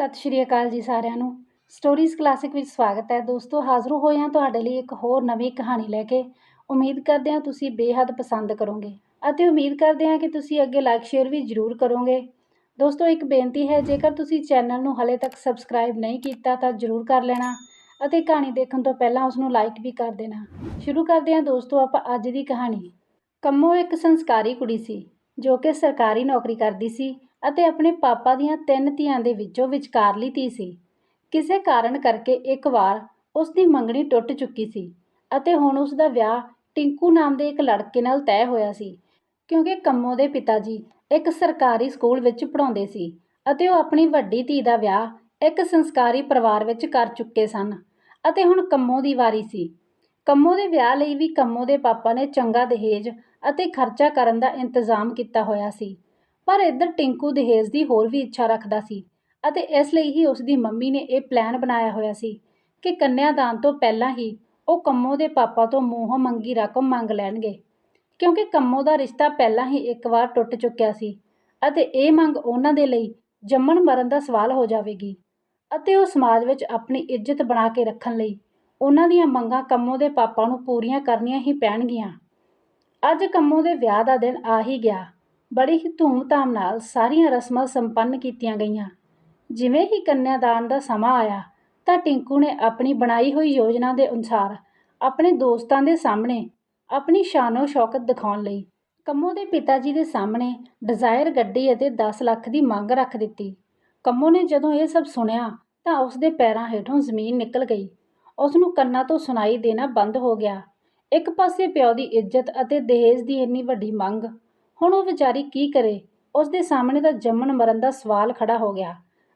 ਸਤਿ ਸ਼੍ਰੀ ਅਕਾਲ ਜੀ ਸਾਰਿਆਂ ਨੂੰ। ਸਟੋਰੀਜ਼ ਕਲਾਸਿਕ ਵਿੱਚ ਸਵਾਗਤ ਹੈ। ਦੋਸਤੋ, ਹਾਜ਼ਰ ਹੋਏ ਹਾਂ ਤੁਹਾਡੇ ਲਈ ਇੱਕ ਹੋਰ ਨਵੀਂ ਕਹਾਣੀ ਲੈ ਕੇ। ਉਮੀਦ ਕਰਦੇ ਹਾਂ ਤੁਸੀਂ ਬੇਹੱਦ ਪਸੰਦ ਕਰੋਗੇ ਅਤੇ ਉਮੀਦ ਕਰਦੇ ਹਾਂ ਕਿ ਤੁਸੀਂ ਅੱਗੇ ਲਾਈਕ ਸ਼ੇਅਰ ਵੀ ਜ਼ਰੂਰ ਕਰੋਗੇ। ਦੋਸਤੋ, ਇੱਕ ਬੇਨਤੀ ਹੈ, ਜੇਕਰ ਤੁਸੀਂ ਚੈਨਲ ਨੂੰ ਹਲੇ ਤੱਕ ਸਬਸਕ੍ਰਾਈਬ ਨਹੀਂ ਕੀਤਾ ਤਾਂ ਜ਼ਰੂਰ ਕਰ ਲੈਣਾ ਅਤੇ ਕਹਾਣੀ ਦੇਖਣ ਤੋਂ ਪਹਿਲਾਂ ਉਸ ਨੂੰ ਲਾਈਕ ਵੀ ਕਰ ਦੇਣਾ। ਸ਼ੁਰੂ ਕਰਦੇ ਹਾਂ ਦੋਸਤੋ, ਆਪਾਂ ਅੱਜ ਦੀ ਕਹਾਣੀ। ਕੰਮੋ ਇੱਕ ਸੰਸਕਾਰੀ ਕੁੜੀ ਸੀ, ਜੋ ਕਿ ਸਰਕਾਰੀ ਨੌਕਰੀ ਕਰਦੀ ਸੀ ਅਤੇ ਆਪਣੇ ਪਾਪਾ ਦੀਆਂ ਤਿੰਨ ਧੀਆਂ ਦੇ ਵਿੱਚੋਂ ਵਿਚਕਾਰਲੀ ਧੀ ਸੀ। ਕਿਸੇ ਕਾਰਨ ਕਰਕੇ ਇੱਕ ਵਾਰ ਉਸ ਦੀ ਮੰਗਣੀ ਟੁੱਟ ਚੁੱਕੀ ਸੀ ਅਤੇ ਹੁਣ ਉਸ ਦਾ ਵਿਆਹ ਟਿੰਕੂ ਨਾਮ ਦੇ ਇੱਕ ਲੜਕੇ ਨਾਲ ਤੈਅ ਹੋਇਆ ਸੀ, ਕਿਉਂਕਿ ਕੰਮੋ ਦੇ ਪਿਤਾ ਜੀ ਇੱਕ ਸਰਕਾਰੀ ਸਕੂਲ ਵਿੱਚ ਪੜ੍ਹਾਉਂਦੇ ਸੀ ਅਤੇ ਉਹ ਆਪਣੀ ਵੱਡੀ ਧੀ ਦਾ ਵਿਆਹ ਇੱਕ ਸੰਸਕਾਰੀ ਪਰਿਵਾਰ ਵਿੱਚ ਕਰ ਚੁੱਕੇ ਸਨ ਅਤੇ ਹੁਣ ਕੰਮੋ ਦੀ ਵਾਰੀ ਸੀ। ਕੰਮੋ ਦੇ ਵਿਆਹ ਲਈ ਵੀ ਕੰਮੋ ਦੇ ਪਾਪਾ ਨੇ ਚੰਗਾ ਦਹੇਜ ਅਤੇ ਖਰਚਾ ਕਰਨ ਦਾ ਇੰਤਜ਼ਾਮ ਕੀਤਾ ਹੋਇਆ ਸੀ। ਪਰ ਇੱਧਰ ਟਿੰਕੂ ਦਹੇਜ ਦੀ ਹੋਰ ਵੀ ਇੱਛਾ ਰੱਖਦਾ ਸੀ ਅਤੇ ਇਸ ਲਈ ਹੀ ਉਸ ਦੀ ਮੰਮੀ ਨੇ ਇਹ ਪਲਾਨ ਬਣਾਇਆ ਹੋਇਆ ਸੀ ਕਿ ਕੰਨਿਆਦਾਨ ਤੋਂ ਪਹਿਲਾਂ ਹੀ ਉਹ ਕੰਮੋ ਦੇ ਪਾਪਾ ਤੋਂ ਮੂੰਹੋਂ ਮੰਗੀ ਰਕਮ ਮੰਗ ਲੈਣਗੇ, ਕਿਉਂਕਿ ਕੰਮੋ ਦਾ ਰਿਸ਼ਤਾ ਪਹਿਲਾਂ ਹੀ ਇੱਕ ਵਾਰ ਟੁੱਟ ਚੁੱਕਿਆ ਸੀ ਅਤੇ ਇਹ ਮੰਗ ਉਹਨਾਂ ਦੇ ਲਈ ਜੰਮਣ ਮਰਨ ਦਾ ਸਵਾਲ ਹੋ ਜਾਵੇਗੀ ਅਤੇ ਉਹ ਸਮਾਜ ਵਿੱਚ ਆਪਣੀ ਇੱਜ਼ਤ ਬਣਾ ਕੇ ਰੱਖਣ ਲਈ ਉਹਨਾਂ ਦੀਆਂ ਮੰਗਾਂ ਕੰਮੋ ਦੇ ਪਾਪਾ ਨੂੰ ਪੂਰੀਆਂ ਕਰਨੀਆਂ ਹੀ ਪੈਣਗੀਆਂ। ਅੱਜ ਕੰਮੋ ਦੇ ਵਿਆਹ ਦਾ ਦਿਨ ਆ ਹੀ ਗਿਆ। ਬੜੀ ਹੀ ਧੂਮ-ਧਾਮ ਨਾਲ ਸਾਰੀਆਂ ਰਸਮਾਂ ਸੰਪੰਨ ਕੀਤੀਆਂ ਗਈਆਂ। ਜਿਵੇਂ ਹੀ ਕੰਨਿਆਦਾਨ ਦਾ ਸਮਾਂ ਆਇਆ, ਤਾਂ ਟਿੰਕੂ ਨੇ ਆਪਣੀ ਬਣਾਈ ਹੋਈ ਯੋਜਨਾ ਦੇ ਅਨੁਸਾਰ ਆਪਣੇ ਦੋਸਤਾਂ ਦੇ ਸਾਹਮਣੇ ਆਪਣੀ ਸ਼ਾਨੋ ਸ਼ੌਕਤ ਦਿਖਾਉਣ ਲਈ ਕੰਮੋ ਦੇ ਪਿਤਾ ਜੀ ਦੇ ਸਾਹਮਣੇ ਡਿਜ਼ਾਇਰ ਗੱਡੀ ਅਤੇ 10 ਲੱਖ ਦੀ ਮੰਗ ਰੱਖ ਦਿੱਤੀ। ਕੰਮੋ ਨੇ ਜਦੋਂ ਇਹ ਸਭ ਸੁਣਿਆ, ਤਾਂ ਉਸ ਦੇ ਪੈਰਾਂ ਹੇਠੋਂ ਜ਼ਮੀਨ ਨਿਕਲ ਗਈ। ਉਸ ਨੂੰ ਕੰਨਾਂ ਤੋਂ ਸੁਣਾਈ ਦੇਣਾ ਬੰਦ ਹੋ ਗਿਆ। ਇੱਕ ਪਾਸੇ ਪਿਓ ਦੀ ਇੱਜ਼ਤ ਅਤੇ ਦਹੇਜ ਦੀ ਇੰਨੀ ਵੱਡੀ ਮੰਗ ਹੁਣ ਉਹ ਵਿਚਾਰੀ ਕੀ ਕਰੇ? ਉਸ ਦੇ ਸਾਹਮਣੇ ਤਾਂ ਜੰਮਣ ਮਰਨ ਦਾ ਸਵਾਲ ਖੜਾ ਹੋ ਗਿਆ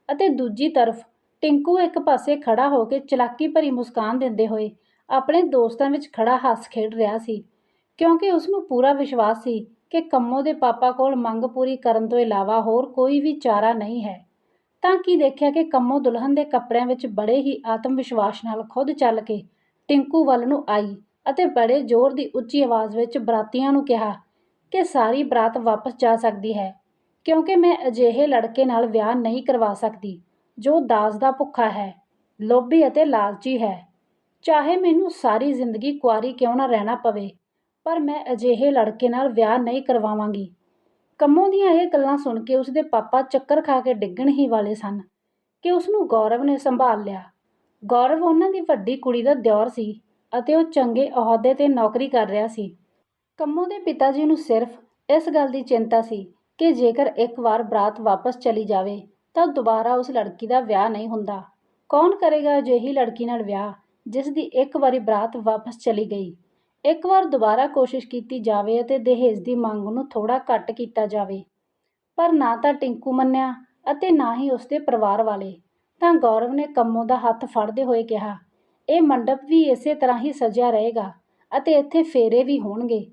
ਅਤੇ ਦੂਜੀ ਤਰਫ ਟਿੰਕੂ ਇੱਕ ਪਾਸੇ ਖੜਾ ਹੋ ਕੇ ਚਲਾਕੀ ਭਰੀ ਮੁਸਕਾਨ ਦਿੰਦੇ ਹੋਏ ਆਪਣੇ ਦੋਸਤਾਂ ਵਿੱਚ ਖੜਾ ਹੱਸ ਖੇਡ ਰਿਹਾ ਸੀ, ਕਿਉਂਕਿ ਉਸ ਨੂੰ ਪੂਰਾ ਵਿਸ਼ਵਾਸ ਸੀ ਕਿ ਕੰਮੋ ਦੇ ਪਾਪਾ ਕੋਲ ਮੰਗ ਪੂਰੀ ਕਰਨ ਤੋਂ ਇਲਾਵਾ ਹੋਰ ਕੋਈ ਵੀ ਚਾਰਾ ਨਹੀਂ ਹੈ। ਤਾਂ ਕੀ ਦੇਖਿਆ ਕਿ ਕੰਮੋ ਦੁਲਹਨ ਦੇ ਕੱਪੜਿਆਂ ਵਿੱਚ ਬੜੇ ਹੀ ਆਤਮ ਵਿਸ਼ਵਾਸ ਨਾਲ ਖੁਦ ਚੱਲ ਕੇ ਟਿੰਕੂ ਵੱਲ ਨੂੰ ਆਈ ਅਤੇ ਬੜੇ ਜ਼ੋਰ ਦੀ ਉੱਚੀ ਆਵਾਜ਼ ਵਿੱਚ ਬਰਾਤੀਆਂ ਨੂੰ ਕਿਹਾ ਕਿ ਸਾਰੀ ਬਰਾਤ ਵਾਪਸ ਜਾ ਸਕਦੀ ਹੈ, ਕਿਉਂਕਿ ਮੈਂ ਅਜਿਹੇ ਲੜਕੇ ਨਾਲ ਵਿਆਹ ਨਹੀਂ ਕਰਵਾ ਸਕਦੀ, ਜੋ ਦਾਸ ਦਾ ਭੁੱਖਾ ਹੈ, ਲੋਭੀ ਅਤੇ ਲਾਲਚੀ ਹੈ। ਚਾਹੇ ਮੈਨੂੰ ਸਾਰੀ ਜ਼ਿੰਦਗੀ ਕੁਆਰੀ ਕਿਉਂ ਨਾ ਰਹਿਣਾ ਪਵੇ, ਪਰ ਮੈਂ ਅਜਿਹੇ ਲੜਕੇ ਨਾਲ ਵਿਆਹ ਨਹੀਂ ਕਰਵਾਵਾਂਗੀ। ਕੰਮੋਂ ਦੀਆਂ ਇਹ ਗੱਲਾਂ ਸੁਣ ਕੇ ਉਸਦੇ ਪਾਪਾ ਚੱਕਰ ਖਾ ਕੇ ਡਿੱਗਣ ਹੀ ਵਾਲੇ ਸਨ ਕਿ ਉਸ ਨੂੰ ਗੌਰਵ ਨੇ ਸੰਭਾਲ ਲਿਆ। ਗੌਰਵ ਉਹਨਾਂ ਦੀ ਵੱਡੀ ਕੁੜੀ ਦਾ ਦਿਓਰ ਸੀ ਅਤੇ ਉਹ ਚੰਗੇ ਅਹੁਦੇ ਤੇ ਨੌਕਰੀ ਕਰ ਰਿਹਾ ਸੀ। ਕੰਮੋ ਦੇ ਪਿਤਾ ਜੀ ਨੂੰ ਸਿਰਫ ਇਸ ਗੱਲ ਦੀ ਚਿੰਤਾ ਸੀ ਕਿ ਜੇਕਰ ਇੱਕ ਵਾਰ ਬਰਾਤ ਵਾਪਸ ਚਲੀ ਜਾਵੇ, ਤਾਂ ਦੁਬਾਰਾ ਉਸ ਲੜਕੀ ਦਾ ਵਿਆਹ ਨਹੀਂ ਹੁੰਦਾ। ਕੌਣ ਕਰੇਗਾ ਅਜਿਹੀ ਲੜਕੀ ਨਾਲ ਵਿਆਹ, ਜਿਸ ਦੀ ਇੱਕ ਵਾਰੀ ਬਰਾਤ ਵਾਪਸ ਚਲੀ ਗਈ? ਇੱਕ ਵਾਰ ਦੁਬਾਰਾ ਕੋਸ਼ਿਸ਼ ਕੀਤੀ ਜਾਵੇ ਅਤੇ ਦਹੇਜ ਦੀ ਮੰਗ ਨੂੰ ਥੋੜਾ ਘੱਟ ਕੀਤਾ ਜਾਵੇ। ਪਰ ਨਾ ਤਾਂ ਟਿੰਕੂ ਮੰਨਿਆ ਅਤੇ ਨਾ ਹੀ ਉਸਦੇ ਪਰਿਵਾਰ ਵਾਲੇ। ਤਾਂ ਗੌਰਵ ਨੇ ਕੰਮੋ ਦਾ ਹੱਥ ਫੜਦੇ ਹੋਏ ਕਿਹਾ, ਇਹ ਮੰਡਪ ਵੀ ਇਸੇ ਤਰ੍ਹਾਂ ਹੀ ਸਜਿਆ ਰਹੇਗਾ ਅਤੇ ਇੱਥੇ ਫੇਰੇ ਵੀ ਹੋਣਗੇ।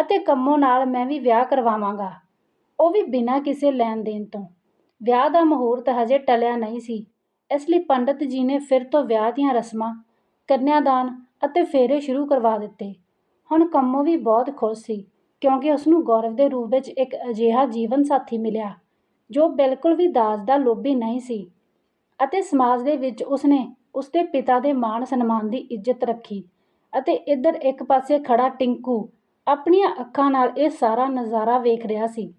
ਅਤੇ ਕੰਮੋ ਨਾਲ ਮੈਂ ਵੀ ਵਿਆਹ ਕਰਵਾਵਾਂਗਾ। ਉਹ ਵੀ ਬਿਨਾਂ ਕਿਸੇ ਲੈਣ ਦੇਣ ਤੋਂ। ਵਿਆਹ ਦਾ ਮੁਹੂਰਤ ਹਜੇ ਟਲਿਆ ਨਹੀਂ ਸੀ। ਇਸ ਲਈ ਪੰਡਤ ਜੀ ਨੇ ਫਿਰ ਤੋਂ ਵਿਆਹ ਦੀਆਂ ਰਸਮਾਂ, ਕੰਨਿਆਦਾਨ ਅਤੇ ਫੇਰੇ ਸ਼ੁਰੂ ਕਰਵਾ ਦਿੱਤੇ। ਹੁਣ ਕੰਮੋ ਵੀ ਬਹੁਤ ਖੁਸ਼ ਸੀ, ਕਿਉਂਕਿ ਉਸ ਨੂੰ ਗੌਰਵ ਦੇ ਰੂਪ ਵਿੱਚ ਇੱਕ ਅਜਿਹਾ ਜੀਵਨ ਸਾਥੀ ਮਿਲਿਆ, ਜੋ ਬਿਲਕੁਲ ਵੀ ਦਾਜ ਦਾ ਲੋਭੀ ਨਹੀਂ ਸੀ। ਅਤੇ ਸਮਾਜ ਦੇ ਵਿੱਚ ਉਸਨੇ ਉਸਦੇ ਪਿਤਾ ਦੇ ਮਾਣ ਸਨਮਾਨ ਦੀ ਇੱਜ਼ਤ ਰੱਖੀ ਅਤੇ ਇੱਧਰ ਇੱਕ ਪਾਸੇ ਖੜਾ ਟਿੰਕੂ ਆਪਣੀਆਂ ਅੱਖਾਂ ਨਾਲ ਇਹ ਸਾਰਾ ਨਜ਼ਾਰਾ ਵੇਖ ਰਿਹਾ ਸੀ।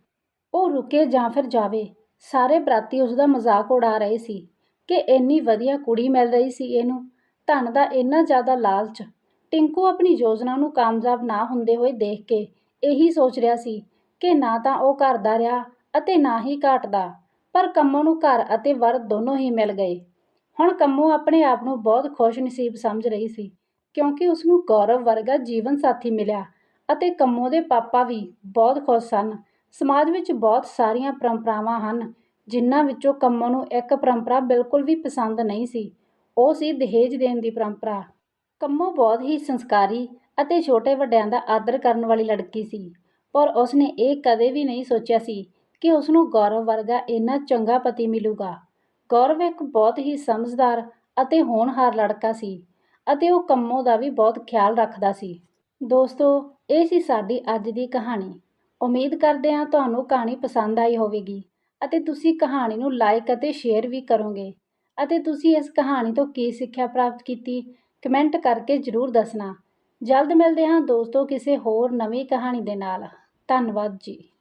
ਉਹ ਰੁਕੇ ਜਾਂ ਫਿਰ ਜਾਵੇ, ਸਾਰੇ ਬਰਾਤੀ ਉਸ ਦਾ ਮਜ਼ਾਕ ਉਡਾ ਰਹੇ ਸੀ ਕਿ ਇੰਨੀ ਵਧੀਆ ਕੁੜੀ ਮਿਲ ਰਹੀ ਸੀ ਇਹਨੂੰ। ਧਨ ਦਾ ਇੰਨਾ ਜ਼ਿਆਦਾ ਲਾਲਚ, ਟਿੰਕੂ ਆਪਣੀ ਯੋਜਨਾ ਨੂੰ ਕਾਮਯਾਬ ਨਾ ਹੁੰਦੇ ਹੋਏ ਦੇਖ ਕੇ ਇਹੀ ਸੋਚ ਰਿਹਾ ਸੀ ਕਿ ਨਾ ਤਾਂ ਉਹ ਘਰ ਦਾ ਰਿਹਾ ਅਤੇ ਨਾ ਹੀ ਘਾਟ ਦਾ ਪਰ ਕੰਮੋ ਨੂੰ ਘਰ ਅਤੇ ਵਰ ਦੋਨੋਂ ਹੀ ਮਿਲ ਗਏ। ਹੁਣ ਕੰਮੋ ਆਪਣੇ ਆਪ ਨੂੰ ਬਹੁਤ ਖੁਸ਼ ਨਸੀਬ ਸਮਝ ਰਹੀ ਸੀ ਕਿਉਂਕਿ ਉਸ ਨੂੰ ਗੌਰਵ ਵਰਗਾ ਜੀਵਨ ਸਾਥੀ ਮਿਲਿਆ। ਅਤੇ ਕੰਮੋ ਦੇ ਪਾਪਾ ਵੀ ਬਹੁਤ ਖੁਸ਼ ਸਨ। ਸਮਾਜ ਵਿੱਚ ਬਹੁਤ ਸਾਰੀਆਂ ਪਰੰਪਰਾਵਾਂ ਹਨ, ਜਿਨ੍ਹਾਂ ਵਿੱਚੋਂ ਕੰਮੋ ਨੂੰ ਇੱਕ ਪਰੰਪਰਾ ਬਿਲਕੁਲ ਵੀ ਪਸੰਦ ਨਹੀਂ ਸੀ। ਉਹ ਸੀ ਦਹੇਜ ਦੇਣ ਦੀ ਪਰੰਪਰਾ। ਕੰਮੋ ਬਹੁਤ ਹੀ ਸੰਸਕਾਰੀ ਅਤੇ ਛੋਟੇ ਵੱਡਿਆਂ ਦਾ ਆਦਰ ਕਰਨ ਵਾਲੀ ਲੜਕੀ ਸੀ, ਪਰ ਉਸਨੇ ਇਹ ਕਦੇ ਵੀ ਨਹੀਂ ਸੋਚਿਆ ਸੀ ਕਿ ਉਸ ਨੂੰ ਗੌਰਵ ਵਰਗਾ ਇੰਨਾ ਚੰਗਾ ਪਤੀ ਮਿਲੂਗਾ। ਗੌਰਵ ਇੱਕ ਬਹੁਤ ਹੀ ਸਮਝਦਾਰ ਅਤੇ ਹੋਣਹਾਰ ਲੜਕਾ ਸੀ ਅਤੇ ਉਹ ਕੰਮੋ ਦਾ ਵੀ ਬਹੁਤ ਖਿਆਲ ਰੱਖਦਾ ਸੀ। ਦੋਸਤੋ, ਇਹ ਸੀ ਸਾਡੀ ਅੱਜ ਦੀ ਕਹਾਣੀ। ਉਮੀਦ ਕਰਦੇ ਹਾਂ ਤੁਹਾਨੂੰ ਕਹਾਣੀ ਪਸੰਦ ਆਈ ਹੋਵੇਗੀ ਅਤੇ ਤੁਸੀਂ ਕਹਾਣੀ ਨੂੰ ਲਾਈਕ ਅਤੇ ਸ਼ੇਅਰ ਵੀ ਕਰੋਗੇ। ਅਤੇ ਤੁਸੀਂ ਇਸ ਕਹਾਣੀ ਤੋਂ ਕੀ ਸਿੱਖਿਆ ਪ੍ਰਾਪਤ ਕੀਤੀ, ਕਮੈਂਟ ਕਰਕੇ ਜ਼ਰੂਰ ਦੱਸਣਾ। ਜਲਦ ਮਿਲਦੇ ਹਾਂ ਦੋਸਤੋ ਕਿਸੇ ਹੋਰ ਨਵੀਂ ਕਹਾਣੀ ਦੇ ਨਾਲ। ਧੰਨਵਾਦ ਜੀ।